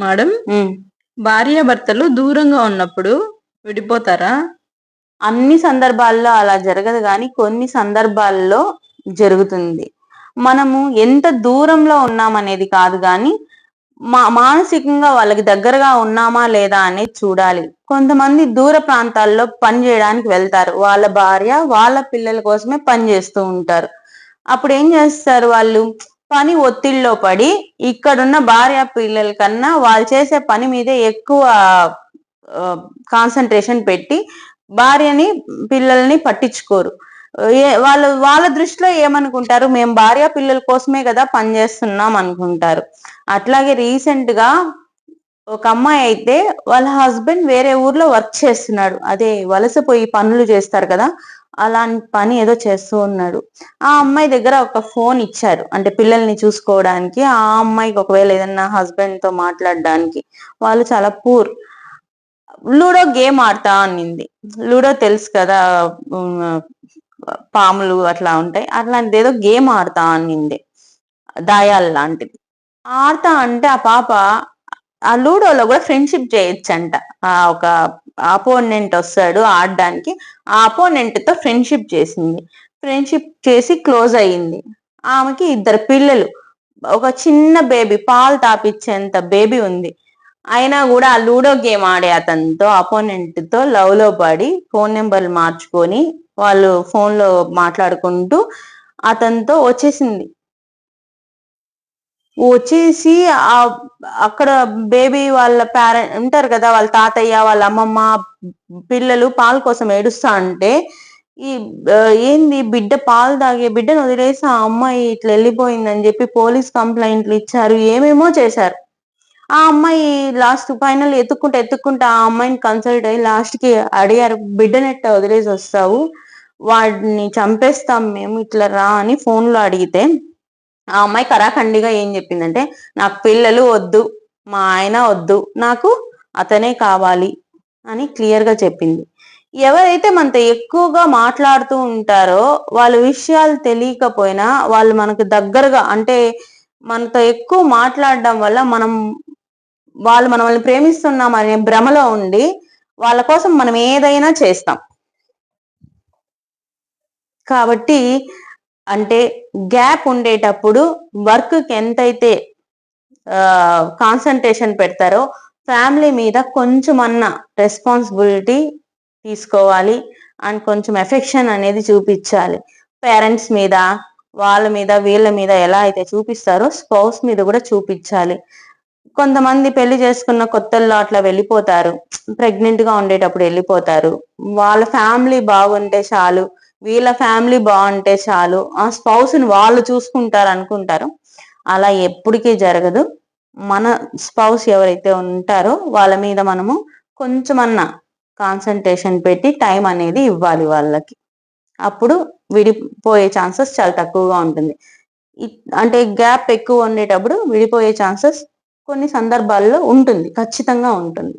Madam. భార్యాభర్తలు దూరంగా ఉన్నప్పుడు విడిపోతారా? అన్ని సందర్భాల్లో అలా జరగదు కానీ కొన్ని సందర్భాల్లో జరుగుతుంది. మనము ఎంత దూరంలో ఉన్నామనేది కాదు కానీ మా మానసికంగా వాళ్ళకి దగ్గరగా ఉన్నామా లేదా అనేది చూడాలి. కొంతమంది దూర ప్రాంతాల్లో పని చేయడానికి వెళ్తారు. వాళ్ళ భార్య వాళ్ళ పిల్లల కోసమే పని చేస్తూ ఉంటారు. అప్పుడు ఏం చేస్తారు వాళ్ళు? పని ఒత్తిడిలో పడి ఇక్కడున్న భార్య పిల్లల కన్నా వాళ్ళు చేసే పని మీదే ఎక్కువ కాన్సన్ట్రేషన్ పెట్టి భార్యని పిల్లల్ని పట్టించుకోరు. వాళ్ళు వాళ్ళ దృష్టిలో ఏమనుకుంటారు? మేము భార్య పిల్లల కోసమే కదా పనిచేస్తున్నాం అనుకుంటారు. అట్లాగే రీసెంట్గా ఒక అమ్మాయి అయితే వాళ్ళ హస్బెండ్ వేరే ఊర్లో వర్క్ చేస్తున్నాడు. అదే వలసపోయి పనులు చేస్తారు కదా. అలాంటి పని ఏదో చేస్తూ ఉన్నాడు. ఆ అమ్మాయి దగ్గర ఒక ఫోన్ ఇచ్చారు. అంటే పిల్లల్ని చూసుకోవడానికి. ఆ అమ్మాయికి ఒకవేళ ఏదన్నా హస్బెండ్తో మాట్లాడడానికి. వాళ్ళు చాలా పూర్. లూడో గేమ్ ఆడతా అనింది. లూడో తెలుసు కదా పాములు అట్లా ఉంటాయి. అట్లాంటిది ఏదో గేమ్ ఆడతా అనింది. దాయాలు లాంటిది. ఆడతా అంటే ఆ పాప ఆ లూడోలో కూడా ఫ్రెండ్షిప్ చేయొచ్చంట. ఆ ఒక అపోనెంట్ వస్తాడు ఆడడానికి. ఆ అపోనెంట్తో ఫ్రెండ్షిప్ చేసింది. ఫ్రెండ్షిప్ చేసి క్లోజ్ అయ్యింది. ఆమెకి ఇద్దరు పిల్లలు. ఒక చిన్న బేబీ పాలు తాపిచ్చేంత బేబీ ఉంది. అయినా కూడా ఆ లూడో గేమ్ ఆడే అతనితో అపోనెంట్తో లవ్లో పడి ఫోన్ నెంబర్లు మార్చుకొని వాళ్ళు ఫోన్లో మాట్లాడుకుంటూ అతనితో వచ్చేసింది. వచ్చేసి ఆ అక్కడ బేబీ వాళ్ళ పేరెంట్ ఉంటారు కదా వాళ్ళ తాతయ్య వాళ్ళ అమ్మమ్మ పిల్లలు పాల కోసం ఏడుస్తా అంటే ఈ ఏంది బిడ్డ పాలు తాగే బిడ్డను వదిలేసి ఆ అమ్మాయి ఇట్లా వెళ్ళిపోయిందని చెప్పి పోలీస్ కంప్లైంట్లు ఇచ్చారు ఏమేమో చేశారు. ఆ అమ్మాయి లాస్ట్ ఫైనల్ ఎత్తుక్కుంటే ఎత్తుక్కుంటా ఆ అమ్మాయిని కన్సల్ట్ అయ్యి లాస్ట్కి అడిగారు బిడ్డనెట్ట వదిలేసి వస్తావు? వాడిని చంపేస్తాం మేము ఇట్లా రా అని ఫోన్లో అడిగితే ఆ అమ్మాయి కరాఖండిగా ఏం చెప్పిందంటే నాకు పిల్లలు వద్దు మా ఆయన వద్దు నాకు అతనే కావాలి అని క్లియర్గా చెప్పింది. ఎవరైతే మనతో ఎక్కువగా మాట్లాడుతూ ఉంటారో వాళ్ళ విషయాలు తెలియకపోయినా వాళ్ళు మనకు దగ్గరగా అంటే మనతో ఎక్కువ మాట్లాడడం వల్ల మనం వాళ్ళు మనల్ని ప్రేమిస్తున్నాం అనే భ్రమలో ఉండి వాళ్ళ కోసం మనం ఏదైనా చేస్తాం. కాబట్టి అంటే గ్యాప్ ఉండేటప్పుడు వర్క్ ఎంతైతే కాన్సన్ట్రేషన్ పెడతారో ఫ్యామిలీ మీద కొంచెం అన్న రెస్పాన్సిబిలిటీ తీసుకోవాలి అండ్ కొంచెం ఎఫెక్షన్ అనేది చూపించాలి. పేరెంట్స్ మీద వాళ్ళ మీద వీళ్ళ మీద ఎలా అయితే చూపిస్తారో స్పౌస్ మీద కూడా చూపించాలి. కొంతమంది పెళ్ళి చేసుకున్న కొత్తల్లో అట్లా వెళ్ళిపోతారు. ప్రెగ్నెంట్గా ఉండేటప్పుడు వెళ్ళిపోతారు. వాళ్ళ ఫ్యామిలీ బాగుంటే చాలు. వీళ్ళ ఫ్యామిలీ బాగుంటే చాలు. ఆ స్పౌస్ని వాళ్ళు చూసుకుంటారు అనుకుంటారు అలా ఎప్పటికీ జరగదు. మన స్పౌస్ ఎవరైతే ఉంటారో వాళ్ళ మీద మనము కొంచెమన్నా కాన్సన్ట్రేషన్ పెట్టి టైం అనేది ఇవ్వాలి వాళ్ళకి. అప్పుడు విడిపోయే ఛాన్సెస్ చాలా తక్కువగా ఉంటుంది. అంటే గ్యాప్ ఎక్కువ ఉండేటప్పుడు విడిపోయే ఛాన్సెస్ కొన్ని సందర్భాల్లో ఉంటుంది. ఖచ్చితంగా ఉంటుంది.